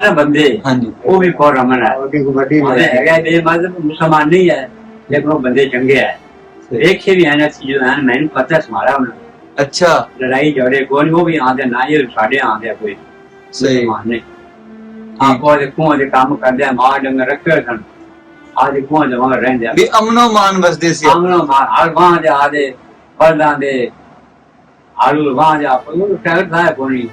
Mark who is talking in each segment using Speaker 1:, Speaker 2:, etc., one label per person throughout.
Speaker 1: ਨਾ ਬੰਦੇ।
Speaker 2: ਹਾਂਜੀ।
Speaker 1: ਉਹ ਵੀ ਬਹੁਤ ਰਮਨ ਹੈ।
Speaker 3: ਉਹਦੀ ਕਬੱਡੀ
Speaker 1: ਉਹਨੇ ਹੈਗਾ ਇਹ ਮਜ਼ਹਬ ਮੁਸਲਮਾਨ ਨਹੀਂ ਹੈ ਲੇਕਿਨ ਉਹ ਬੰਦੇ ਚੰਗੇ ਹੈ। ਦੇਖੇ ਵੀ ਆਣਾ ਸੀ ਜੋ ਹੈ ਮੈਨੂੰ ਪਤਾ ਸਮਾਰਾ ਉਹਨਾਂ
Speaker 2: ਅੱਛਾ।
Speaker 1: ਲੜਾਈ ਝਗੜੇ ਕੋਈ ਉਹ ਵੀ ਆਂਦੇ ਨਾ ਇਹ ਸਾਡੇ ਆਂਦੇ ਕੋਈ।
Speaker 2: ਸਹੀ।
Speaker 1: ਮੁਸਲਮਾਨ ਨੇ ਆਪੋ ਦੇ ਕੋਹ ਦੇ ਕੰਮ ਕਰਦੇ ਆ ਮਾਂ ਡੰਗਰ ਰੱਖੇ ਸਨ। ਅੱਜ ਕੋਹ ਦੇ ਵਾਂਗ ਰਹਿੰਦੇ ਆ।
Speaker 2: ਵੀ ਅਮਨੋ ਮਾਨ ਵਸਦੇ ਸੀ।
Speaker 1: ਆਂਗਣੋਂ ਮਾਰ ਹਰ ਵਾਂ ਦੇ ਆਦੇ ਪਰਦਾਂ ਦੇ ਆਲੂ ਵਾਂ ਦੇ ਆਪ। ਉਹ ਟੈਰ ਦਾ ਕੋਈ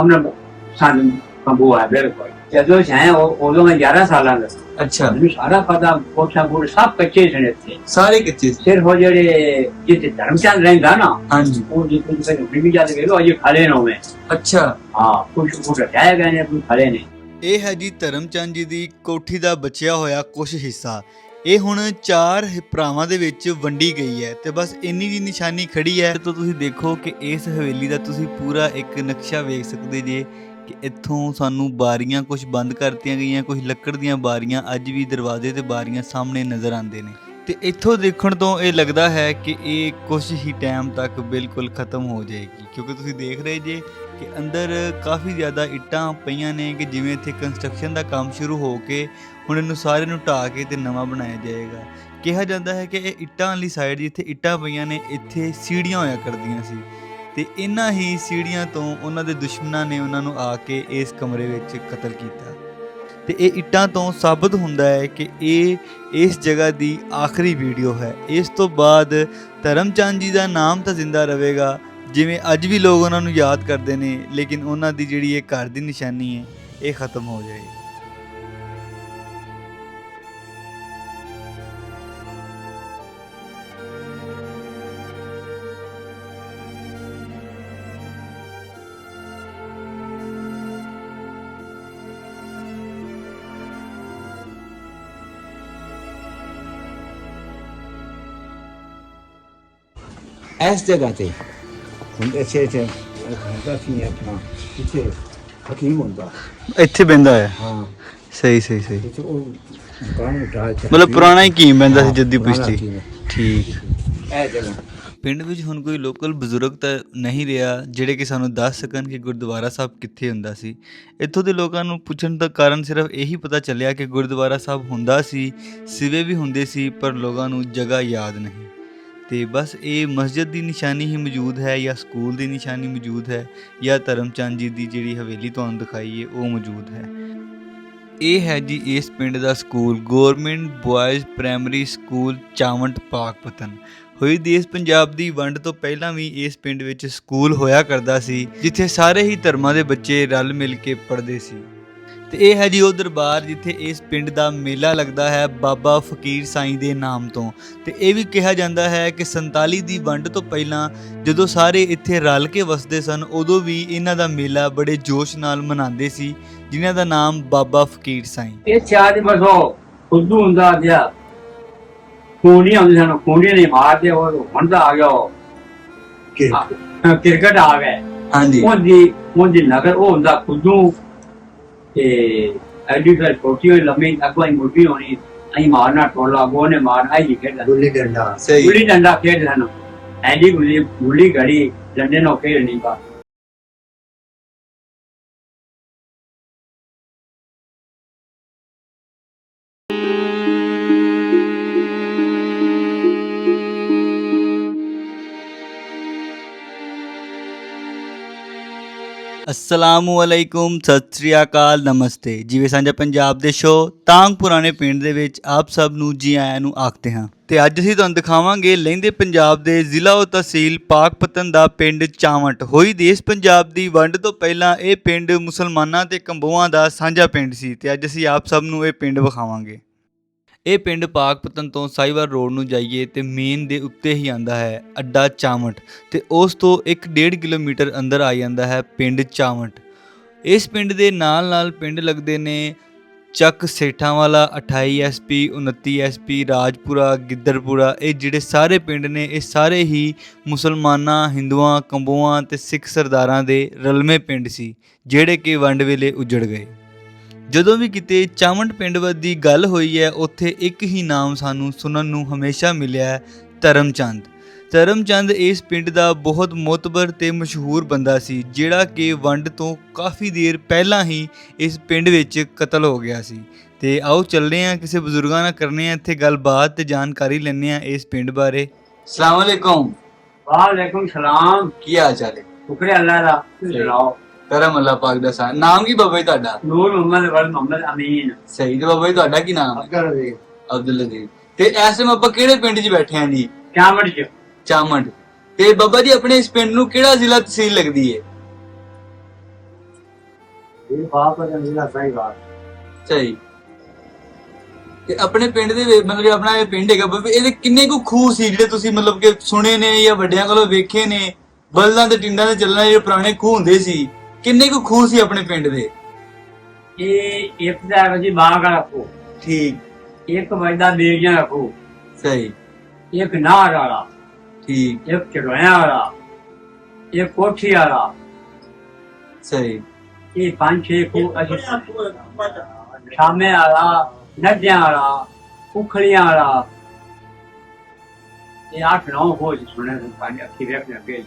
Speaker 1: ਅਮਨ ਸਾਨੂੰ ਕੰਬੂ ਆ ਬਿਲਕੁਲ ਜਦੋਂ ਹੈ ਉਹ ਉਦੋਂ ਮੈਂ 11 ਸਾਲਾਂ ਦਾ ਸੀ।
Speaker 2: ਅੱਛਾ
Speaker 1: ਮੈਨੂੰ ਸਾਰਾ ਪਤਾ ਕੋਠਾ ਕੋਲ ਸਭ ਕੱਚੇ ਸਨ ਇੱਥੇ
Speaker 2: ਸਾਰੇ ਕੱਚੇ ਸੀ
Speaker 1: ਸਿਰਫ ਉਹ ਜਿਹੜੇ ਜਿੱਥੇ ਧਰਮਚੰਦ ਰਹਿੰਦਾ ਨਾ
Speaker 2: ਹਾਂਜੀ
Speaker 1: ਉਹ ਜਿੱਥੇ ਜਿੱਥੇ ਵੀ ਜਦ ਗਏ ਉਹ ਅਜੇ ਖੜੇ ਨਾ ਹੋਵੇ
Speaker 2: ਅੱਛਾ
Speaker 1: ਹਾਂ ਕੁਝ ਕੁਝ ਰਹਿ ਗਏ ਨੇ ਕੁਝ ਖੜੇ ਨੇ
Speaker 4: ਇਹ ਹੈ ਜੀ ਧਰਮਚੰਦ ਜੀ ਦੀ ਕੋਠੀ ਦਾ ਬਚਿਆ ਹੋਇਆ ਕੁਝ ਹਿੱਸਾ। ਇਹ ਹੁਣ ਚਾਰ ਭਰਾਵਾਂ ਦੇ ਵਿੱਚ ਵੰਡੀ ਗਈ ਹੈ ਤੇ ਬਸ ਇੰਨੀ ਜੀ ਨਿਸ਼ਾਨੀ ਖੜੀ ਹੈ। ਤਾਂ ਤੁਸੀਂ ਦੇਖੋ ਕਿ ਇਸ ਹਵੇਲੀ ਦਾ ਤੁਸੀਂ ਪੂਰਾ ਇੱਕ ਨਕਸ਼ਾ ਵੇਖ ਸਕਦੇ ਜੇ। ਕਿ ਇੱਥੋਂ ਸਾਨੂੰ ਬਾਰੀਆਂ ਕੁਝ ਬੰਦ ਕਰਤੀਆਂ ਗਈਆਂ ਕੁਝ ਲੱਕੜ ਦੀਆਂ ਬਾਰੀਆਂ, ਅੱਜ ਵੀ ਦਰਵਾਜ਼ੇ ਤੇ ਬਾਰੀਆਂ ਸਾਹਮਣੇ ਨਜ਼ਰ ਆਉਂਦੇ ਨੇ। ਤੇ ਇੱਥੋਂ ਦੇਖਣ ਤੋਂ ਇਹ ਲੱਗਦਾ ਹੈ ਕਿ ਇਹ ਕੁਝ ਹੀ ਟਾਈਮ ਤੱਕ ਬਿਲਕੁਲ ਖਤਮ ਹੋ ਜਾਏਗੀ। ਕਿਉਂਕਿ ਤੁਸੀਂ ਦੇਖ ਰਹੇ ਜੇ ਕਿ ਅੰਦਰ ਕਾਫੀ ਜ਼ਿਆਦਾ ਇੱਟਾਂ ਪਈਆਂ ਨੇ ਕਿ ਜਿਵੇਂ ਇੱਥੇ ਕੰਸਟਰਕਸ਼ਨ ਦਾ ਕੰਮ ਸ਼ੁਰੂ ਹੋ ਕੇ ਹੁਣ ਇਹਨੂੰ ਸਾਰੇ ਨੂੰ ਢਾਹ ਕੇ ਤੇ ਨਵਾਂ ਬਣਾਇਆ ਜਾਏਗਾ। ਕਿਹਾ ਜਾਂਦਾ ਹੈ ਕਿ ਇਹ ਇੱਟਾਂ ਵਾਲੀ ਸਾਈਡ ਜਿੱਥੇ ਇੱਟਾਂ ਪਈਆਂ ਨੇ, ਇੱਥੇ ਸੀੜੀਆਂ ਹੋਇਆ ਕਰਦੀਆਂ ਸੀ। ਤੇ ਇਨ੍ਹਾਂ ਹੀ ਸੀੜੀਆਂ ਤੋਂ ਉਹਨਾਂ ਦੇ ਦੁਸ਼ਮਣਾਂ ਨੇ ਉਹਨਾਂ ਨੂੰ ਆ ਕੇ ਇਸ ਕਮਰੇ ਵਿੱਚ ਕਤਲ ਕੀਤਾ। ਤੇ ਇਹ ਇੱਟਾਂ ਤੋਂ ਸਾਬਤ ਹੁੰਦਾ ਹੈ ਕਿ ਇਹ ਇਸ ਜਗ੍ਹਾ ਦੀ ਆਖਰੀ ਵੀਡੀਓ ਹੈ। ਇਸ ਤੋਂ ਬਾਅਦ ਧਰਮਚੰਦ ਜੀ ਦਾ ਨਾਮ ਤਾਂ ਜ਼ਿੰਦਾ ਰਹੇਗਾ, ਜਿਵੇਂ ਅੱਜ ਵੀ ਲੋਕ ਉਹਨਾਂ ਨੂੰ ਯਾਦ ਕਰਦੇ ਨੇ, ਲੇਕਿਨ ਉਹਨਾਂ ਦੀ ਜਿਹੜੀ ਇਹ ਘਰ ਦੀ ਨਿਸ਼ਾਨੀ ਹੈ, ਇਹ ਖਤਮ ਹੋ ਜਾਏਗੀ।
Speaker 3: ਇਸ ਜਗ੍ਹਾ ਤੇ ਹੁਣ ਇੱਥੇ ਇੱਥੇ ਹੁੰਦਾ ਸੀ ਆਪਣਾ ਇੱਥੇ ਹਕੀਮ ਹੁੰਦਾ
Speaker 4: ਇੱਥੇ ਬੰਦਾ ਹੈ
Speaker 3: ਹਾਂ
Speaker 4: ਸਹੀ ਸਹੀ ਸਹੀ
Speaker 3: ਇੱਥੇ ਉਹ ਮਕਾਨ
Speaker 4: ਮਤਲਬ ਪੁਰਾਣਾ ਹੀ ਕੀਮ ਬੰਦਾ ਸੀ ਜੱਦੀ ਪੁਸ਼ਤੀ। ਠੀਕ
Speaker 3: ਇਹ ਜਗ੍ਹਾ
Speaker 4: ਪਿੰਡ ਵਿੱਚ ਹੁਣ ਕੋਈ ਲੋਕਲ ਬਜ਼ੁਰਗ ਤਾਂ ਨਹੀਂ ਰਿਹਾ ਜਿਹੜੇ ਕਿ ਸਾਨੂੰ ਦੱਸ ਸਕਣ ਕਿ ਗੁਰਦੁਆਰਾ ਸਾਹਿਬ ਕਿੱਥੇ ਹੁੰਦਾ ਸੀ ਇੱਥੋਂ ਦੇ ਲੋਕਾਂ ਨੂੰ ਪੁੱਛਣ ਦਾ ਕਾਰਨ ਸਿਰਫ ਇਹੀ ਪਤਾ ਚੱਲਿਆ ਕਿ ਗੁਰਦੁਆਰਾ ਸਾਹਿਬ ਹੁੰਦਾ ਸੀ ਸਿਵੇ ਵੀ ਹੁੰਦੇ ਸੀ ਪਰ ਲੋਕਾਂ ਨੂੰ ਜਗ੍ਹਾ ਯਾਦ ਨਹੀਂ ਤੇ ਬਸ ਇਹ ਮਸਜਿਦ ਦੀ ਨਿਸ਼ਾਨੀ ਹੀ ਮੌਜੂਦ ਹੈ ਜਾਂ ਸਕੂਲ ਦੀ ਨਿਸ਼ਾਨੀ ਮੌਜੂਦ ਹੈ ਜਾਂ ਧਰਮਚੰਦ ਜੀ ਦੀ ਜਿਹੜੀ ਹਵੇਲੀ ਤੁਹਾਨੂੰ ਦਿਖਾਈ ਹੈ, ਉਹ ਮੌਜੂਦ ਹੈ। ਇਹ ਹੈ ਜੀ ਇਸ ਪਿੰਡ ਦਾ school government boys primary school ਚਾਵੰਟ Pakpattan. ਹੋਈ ਦੇਸ਼ ਪੰਜਾਬ ਦੀ ਵੰਡ ਤੋਂ ਪਹਿਲਾਂ ਵੀ ਇਸ ਪਿੰਡ ਵਿੱਚ ਸਕੂਲ ਹੋਇਆ ਕਰਦਾ ਸੀ, ਜਿੱਥੇ ਸਾਰੇ ਹੀ ਧਰਮਾਂ ਦੇ ਬੱਚੇ ਰਲ ਮਿਲ ਕੇ ਪੜ੍ਹਦੇ ਸੀ। ਤੇ ਇਹ ਹੈ ਜੀ ਉਹ ਦਰਬਾਰ ਜਿੱਥੇ ਇਸ ਪਿੰਡ ਦਾ ਮੇਲਾ ਲੱਗਦਾ ਹੈ ਬਾਬਾ ਫਕੀਰ ਸਾਈਂ ਦੇ ਨਾਮ ਤੋਂ। ਤੇ ਇਹ ਵੀ ਕਿਹਾ ਜਾਂਦਾ ਹੈ ਕਿ 47 ਦੀ ਵੰਡ ਤੋਂ ਪਹਿਲਾਂ ਜਦੋਂ ਸਾਰੇ ਇੱਥੇ ਰਲ ਕੇ ਵਸਦੇ ਸਨ ਉਦੋਂ ਵੀ ਇਹਨਾਂ ਦਾ ਮੇਲਾ ਬੜੇ ਜੋਸ਼ ਨਾਲ ਮਨਾਉਂਦੇ ਸੀ ਜਿਨ੍ਹਾਂ ਦਾ ਨਾਮ ਬਾਬਾ ਫਕੀਰ ਸਾਈਂ।
Speaker 1: ਇਹ ਚਾਰ ਬਸੋ ਖੁੱਦੂ ਹੁੰਦਾ ਗਿਆ। ਕੋਣੀ ਹੁੰਦੀ ਸਾਨੂੰ ਕੋਣੀ ਨਹੀਂ ਮਾਰਦੇ ਉਹ ਹੁਣ ਤਾਂ ਆ ਗਿਆ ਉਹ
Speaker 3: ਕਿ
Speaker 1: ਹਾਂ, ਕ੍ਰਿਕਟ ਆ ਗਏ
Speaker 2: ਹਾਂਜੀ।
Speaker 1: ਉਹਦੀ ਉਹਦੀ ਨਗਰ ਉਹ ਹੁੰਦਾ ਖੁੱਦੂ ਤੇ ਐਡੀ ਫਿਰ ਛੋਟੀ ਹੋਈ ਲੰਮੀ ਅਕਵਾਈ ਮੋਟੀ ਹੋਣੀ ਅਈ ਮਾਰਨਾ ਟੋਲਾ ਗੋਨੇ ਮਾਰ ਆਈ ਖੇਡਦਾ
Speaker 3: ਗੁੱਲੀ ਡੰਡਾ।
Speaker 2: ਸਹੀ।
Speaker 1: ਗੁੱਲੀ ਡੰਡਾ ਖੇਡ ਸਾਨੂੰ ਐਡੀ ਗੁੱਲੀ ਗੁੱਲੀ ਘੜੀ ਡੰਡੇ ਨਾਲ ਖੇਡ ਨਹੀਂ
Speaker 4: ਸਤਿ ਸ੍ਰੀ ਅਕਾਲ, ਨਮਸਤੇ। ਜਿਵੇਂ ਸਾਂਝਾ ਪੰਜਾਬ ਦੇ ਸ਼ੋ, ਤਾਂਗ ਪੁਰਾਣੇ ਪਿੰਡ ਦੇ ਵਿੱਚ ਆਪ ਸਭ ਨੂੰ ਜੀ ਆਇਆਂ ਨੂੰ ਆਖਦੇ ਹਾਂ। ਤੇ ਅੱਜ ਅਸੀਂ ਤੁਹਾਨੂੰ ਦਿਖਾਵਾਂਗੇ ਲਹਿੰਦੇ ਪੰਜਾਬ ਦੇ ਜ਼ਿਲ੍ਹਾ ਉਹ ਤਹਿਸੀਲ ਪਾਕਪਤਨ ਦਾ ਪਿੰਡ ਚਾਵਟ। ਹੋਈ ਦੇਸ਼ ਪੰਜਾਬ ਦੀ ਵੰਡ ਤੋਂ ਪਹਿਲਾਂ ਇਹ ਪਿੰਡ ਮੁਸਲਮਾਨਾਂ ਤੇ ਕੰਬੋਆਂ ਦਾ ਸਾਂਝਾ ਪਿੰਡ ਸੀ। ਤੇ ਅੱਜ ਅਸੀਂ ਆਪ ਸਭ ਨੂੰ ਇਹ ਪਿੰਡ ਵਿਖਾਵਾਂਗੇ। ਇਹ ਪਿੰਡ ਪਾਕਪਤਨ ਤੋਂ ਸਾਈਵਾਲ ਰੋਡ ਨੂੰ ਜਾਈਏ ਤੇ ਮੇਨ ਦੇ ਉੱਤੇ ਹੀ ਆਂਦਾ ਹੈ ਅੱਡਾ ਚਾਵਟ ਤੇ ਉਸ ਤੋਂ 1.5 ਕਿਲੋਮੀਟਰ ਅੰਦਰ ਆ ਜਾਂਦਾ ਹੈ ਪਿੰਡ ਚਾਵਟ। ਇਸ ਪਿੰਡ ਦੇ ਨਾਲ ਨਾਲ ਪਿੰਡ ਲੱਗਦੇ ਨੇ ਚੱਕ ਸੇਠਾਂ ਵਾਲਾ 28 ਐਸਪੀ 29 ਐਸਪੀ ਰਾਜਪੁਰਾ ਗਿੱਦਰਪੁਰਾ ਇਹ ਜਿਹੜੇ ਸਾਰੇ ਪਿੰਡ ਨੇ, ਇਹ ਸਾਰੇ ਹੀ ਮੁਸਲਮਾਨਾਂ, ਹਿੰਦੂਆਂ, ਕੰਬੋਆਂ ਤੇ ਸਿੱਖ ਸਰਦਾਰਾਂ ਦੇ ਰਲਵੇਂ ਪਿੰਡ ਸੀ, ਜਿਹੜੇ ਕਿ ਵੰਡ ਵੇਲੇ ਉਜੜ ਗਏ। ਜਦੋਂ ਵੀ ਕਿਤੇ ਚਾਵੰਡ ਪਿੰਡ ਵੱਲ ਦੀ ਗੱਲ ਹੋਈ ਹੈ ਉੱਥੇ ਇੱਕ ਹੀ ਨਾਮ ਸਾਨੂੰ ਸੁਣਨ ਨੂੰ ਹਮੇਸ਼ਾ ਮਿਲਿਆ ਹੈ ਧਰਮਚੰਦ।
Speaker 5: ਧਰਮਚੰਦ ਇਸ ਪਿੰਡ ਦਾ ਬਹੁਤ ਮੋਤਬਰ ਤੇ ਮਸ਼ਹੂਰ ਬੰਦਾ ਸੀ ਜਿਹੜਾ ਕਿ ਵੰਡ ਤੋਂ ਕਾਫੀ ਦੇਰ ਪਹਿਲਾਂ ਹੀ ਇਸ ਪਿੰਡ ਵਿੱਚ ਕਤਲ ਹੋ ਗਿਆ ਸੀ। ਤੇ ਆਓ ਚੱਲਦੇ ਹਾਂ ਕਿਸੇ ਬਜ਼ੁਰਗਾਂ ਨਾਲ ਕਰਨੇ ਆ ਇੱਥੇ ਗੱਲਬਾਤ ਤੇ ਜਾਣਕਾਰੀ ਲੈਣੇ ਆ ਇਸ ਪਿੰਡ ਬਾਰੇ।
Speaker 4: ਸਲਾਮ ਅਲੈਕੁਮ।
Speaker 1: ਵਾਲੇਕੁਮ ਸਲਾਮ।
Speaker 4: ਕੀ ਹਾਲ ਚਾਲ ਹੈ?
Speaker 1: ਸ਼ੁਕਰੀਆ ਅੱਲਾਹ ਦਾ। ਸੁਣਾਓ?
Speaker 4: ਕਰਮ ਅੱਲਾਹ ਪਾਕ ਦਾ ਸਾਨ ਨਾਮ ਕੀ ਬਾਬਾ ਜੀ ਤੁਹਾਡਾ?
Speaker 1: ਨੂਰ ਮੁਹੰਮਦ ਵਲ ਮੁਹੰਮਦ ਅਮੀਨ।
Speaker 4: ਸਹੀ ਤੇ ਬਾਬਾ ਜੀ ਤੁਹਾਡਾ ਕੀ ਨਾਮ ਹੈ? ਅਬਦੁਲ ਅਜ਼ੀਜ਼ ਤੇ ਇਸ ਟਾਈਮ ਆਪਾਂ ਕਿਹੜੇ ਪਿੰਡ 'ਚ ਬੈਠੇ ਆਂ ਜੀ?
Speaker 1: ਕਿਆਮਤ ਚ।
Speaker 4: ਚਾਮੰਡ ਤੇ ਬਾਬਾ ਜੀ ਆਪਣੇ ਇਸ ਪਿੰਡ ਨੂੰ ਕਿਹੜਾ ਜ਼ਿਲ੍ਹਾ ਤਹਿਸੀਲ ਲੱਗਦੀ ਹੈ
Speaker 3: ਇਹ ਬਾਪ ਦਾ ਜ਼ਿਲ੍ਹਾ ਸਹੀ ਬਾਤ
Speaker 4: ਸਹੀ। ਤੇ ਆਪਣੇ ਪਿੰਡ ਦੇ ਵਿੱਚ ਮਤਲਬ ਆਪਣਾ ਇਹ ਪਿੰਡ ਹੈਗਾ ਬਾਬਾ ਇਹਦੇ ਕਿੰਨੇ ਕੁ ਖੂਹ ਸੀ ਜਿਹੜੇ ਤੁਸੀਂ ਮਤਲਬ ਕਿ ਸੁਣੇ ਨੇ ਜਾਂ ਵੱਡਿਆਂ ਕੋਲੋਂ ਵੇਖੇ ਨੇ? ਬਲਦਾਂ ਤੇ ਟਿੰਡਾਂ ਦੇ ਚੱਲਣਾ ਜਿਹੜੇ ਪੁਰਾਣੇ ਖੂਹ ਹੁੰਦੇ ਸੀ ਕਿੰਨੇ ਕੁ ਖੂਹ ਸੀ ਆਪਣੇ ਪਿੰਡ ਦੇ?
Speaker 1: ਇਹ ਇੱਕ ਦਾ ਵਜੀ ਬਾਗ ਰੱਖੋ
Speaker 4: ਠੀਕ।
Speaker 1: ਇੱਕ ਵਜਦਾ ਬੇੜੀਆਂ ਰੱਖੋ
Speaker 4: ਸਹੀ।
Speaker 1: ਇੱਕ ਨਾਰ ਵਾਲਾ।
Speaker 4: ਠੀਕ।
Speaker 1: ਇੱਕ ਚੜੋਇਆ ਵਾਲਾ। ਇੱਕ ਕੋਠੀ ਵਾਲਾ।
Speaker 4: ਸਹੀ।
Speaker 1: ਇਹ ਪੰਜ ਛੇ ਕੋ ਅਸੀਂ ਸ਼ਾਮੇ ਵਾਲਾ ਨੱਡਿਆਂ ਵਾਲਾ ਉਖਲੀਆਂ ਵਾਲਾ। ਇਹ ਅੱਠ ਨੌ ਹੋ ਜੀ ਸੁਣੇ ਨੇ ਪੰਜ ਅੱਖੀ ਵੇਖ ਲੱਗੇ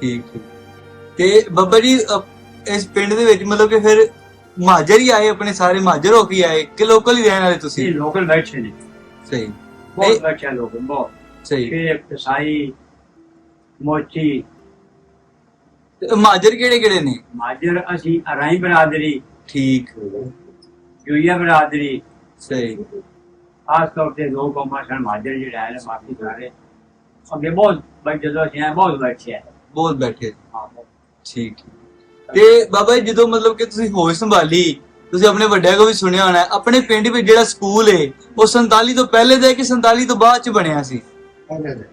Speaker 4: ਠੀਕ ਠੀਕ। ਤੇ ਬੱਬਾ ਜੀ ਅ, ਇਸ ਪਿੰਡ ਦੇ ਵਿੱਚ ਮਤਲਬ ਕਿ ਫਿਰ ਮਹਾਜਰ ਹੀ ਆਏ ਆਪਣੇ ਸਾਰੇ ਮਹਾਜਰ ਹੋ ਕੇ ਆਏ ਕਿ ਲੋਕਲ ਹੀ ਰਹਿਣ ਵਾਲੇ ਤੁਸੀਂ?
Speaker 1: ਲੋਕਲ ਬੈਠੇ ਨੇ।
Speaker 4: ਸਹੀ।
Speaker 1: ਬਹੁਤ
Speaker 4: ਇਹ-
Speaker 1: ਬੈਠੇ ਲੋਕ ਬਹੁਤ।
Speaker 4: ਸਹੀ।
Speaker 1: ਸ਼ੇਖ ਕਸਾਈ ਮੋਚੀ।
Speaker 4: ਤੇ ਮਹਾਜਰ ਕਿਹੜੇ ਕਿਹੜੇ ਨੇ?
Speaker 1: ਮਾਜਰ ਅਸੀਂ ਅਰਾਈ ਬਰਾਦਰੀ
Speaker 4: ਠੀਕ।
Speaker 1: ਜੁਈਆ ਬਰਾਦਰੀ
Speaker 4: ਸਹੀ।
Speaker 1: ਖਾਸ ਤੌਰ ਤੇ ਦੋ ਕੌਮਾਂ ਸਨ ਮਾਜਰ ਜਿਹੜੇ ਨੇ ਬਾਕੀ ਸਾਰੇ। ਅੱਗੇ ਬਹੁਤ ਬਈ ਜਦੋਂ ਅਸੀਂ ਆਏ ਬਹੁਤ ਬੈਠੇ ਆ।
Speaker 4: ਬਹੁਤ ਬੈਠੇ।
Speaker 1: ਹਾਂ,
Speaker 4: ਠੀਕ ਠੀਕ। ਤੇ ਬਾਬਾ ਜੀ ਜਦੋਂ ਮਤਲਬ ਕਿ ਤੁਸੀਂ ਹੋਸ਼ ਸੰਭਾਲੀ ਤੁਸੀਂ ਆਪਣੇ ਵੱਡਿਆਂ ਕੋਲ ਵੀ ਸੁਣਿਆ ਹੋਣਾ ਆਪਣੇ ਪਿੰਡ ਵਿੱਚ ਜਿਹੜਾ ਸਕੂਲ ਹੈ ਉਹ 47 ਤੋਂ ਪਹਿਲੇ ਦਾ ਹੈ ਕਿ 47 ਤੋਂ ਬਾਅਦ ਚ ਬਣਿਆ ਸੀ?
Speaker 3: ਇਹਦੇ ਦੇ।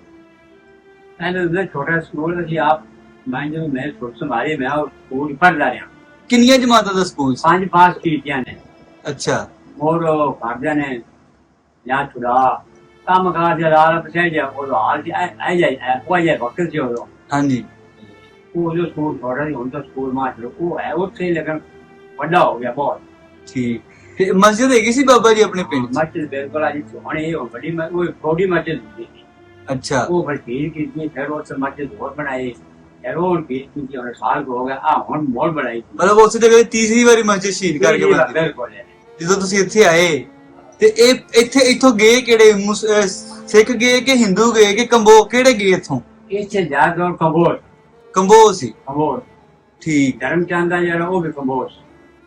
Speaker 1: ਇਹਨੇ ਉਹਦੇ ਛੋਟਾ ਸਕੂਲ ਅਸੀਂ ਆਪ ਮੈਂ ਜਦੋਂ ਮੈਂ ਛੋਟ ਸੰਭਾਲੀ ਮੈਂ ਉਹ ਸਕੂਲ ਪੜ੍ਹਦਾ ਰਿਹਾ।
Speaker 4: ਕਿੰਨੀਆਂ ਜਮਾਤਾਂ ਦਾ ਸਕੂਲ ਸੀ?
Speaker 1: ਪੰਜ ਪਾਸ ਕੀਤੀਆਂ ਨੇ।
Speaker 4: ਅੱਛਾ।
Speaker 1: ਮੋਰ ਕਰਦਿਆਂ ਨੇ ਜਾਂ ਛੁੜਾ ਕੰਮ ਕਾਰ ਦੇ ਲਾਲ ਪਛੇ ਜਾ ਉਹ ਹਾਲ ਜੀ ਐ ਜਾਈ ਉਹ ਜਾਈ ਵਕਤ ਸੀ
Speaker 4: ਹਾਂਜੀ।
Speaker 1: ਉਹ ਜੋ ਸਕੂਲ ਸੀ ਹੁਣ ਤਾਂ ਸਕੂਲ ਮਾਸਟਰ ਉਹ ਹੈ ਉੱਥੇ ਹੀ ਵੱਡਾ ਹੋ ਗਿਆ ਬਹੁਤ।
Speaker 4: ਠੀਕ। ਤੇ ਮਸਜਿਦ ਹੈਗੀ ਸੀ ਬਾਬਾ ਜੀ ਆਪਣੇ ਪਿੰਡ 'ਚ?
Speaker 1: ਮਸਜਿਦ ਬਿਲਕੁਲ ਅੱਜ ਹੁਣ ਇਹ ਉਹ ਵੱਡੀ ਮ- ਉਹ ਛੋਟੀ ਮਸਜਿਦ ਸੀ।
Speaker 4: ਅੱਛਾ।
Speaker 1: ਉਹ ਫਕੀਰ ਕੀਤੀ ਫਿਰ ਉਹ ਸੇ ਮਸਜਿਦ ਹੋਰ ਬਣਾਈ ਫਿਰ ਉਹ ਫਕੀਰ ਕੀਤੀ ਉਹਨੇ ਸਾਲ ਕੁ ਹੋ ਗਿਆ ਆ ਹੁਣ ਮੋੜ ਬਣਾਈ।
Speaker 4: ਮਤਲਬ ਉਸੇ ਜਗ੍ਹਾ ਤੇ ਤੀਸਰੀ ਵਾਰੀ ਮਸਜਿਦ ਸ਼ਹੀਦ ਕਰਕੇ ਬਣਾਈ
Speaker 1: ਬਿਲਕੁਲ ਹੈ।
Speaker 4: ਜਦੋਂ ਤੁਸੀਂ ਇੱਥੇ ਆਏ ਤੇ ਇਹ ਇੱਥੇ ਇੱਥੋਂ ਗਏ ਕਿਹੜੇ? ਮੁਸ- ਅਹ ਸਿੱਖ ਗਏ ਕਿ ਹਿੰਦੂ ਗਏ ਕਿ ਕੰਬੋ? ਕਿਹੜੇ ਗਏ ਇੱਥੋਂ?
Speaker 1: ਇੱਥੇ ਜਾ ਕੇ ਕੰਬੋਜ
Speaker 4: ਸੀ।
Speaker 1: ਕੰਬੋਜ।
Speaker 4: ਠੀਕ।
Speaker 1: ਧਰਮ ਚਾਹੁੰਦਾ ਜਿਹੜਾ ਉਹ ਵੀ ਕੰਬੋਜ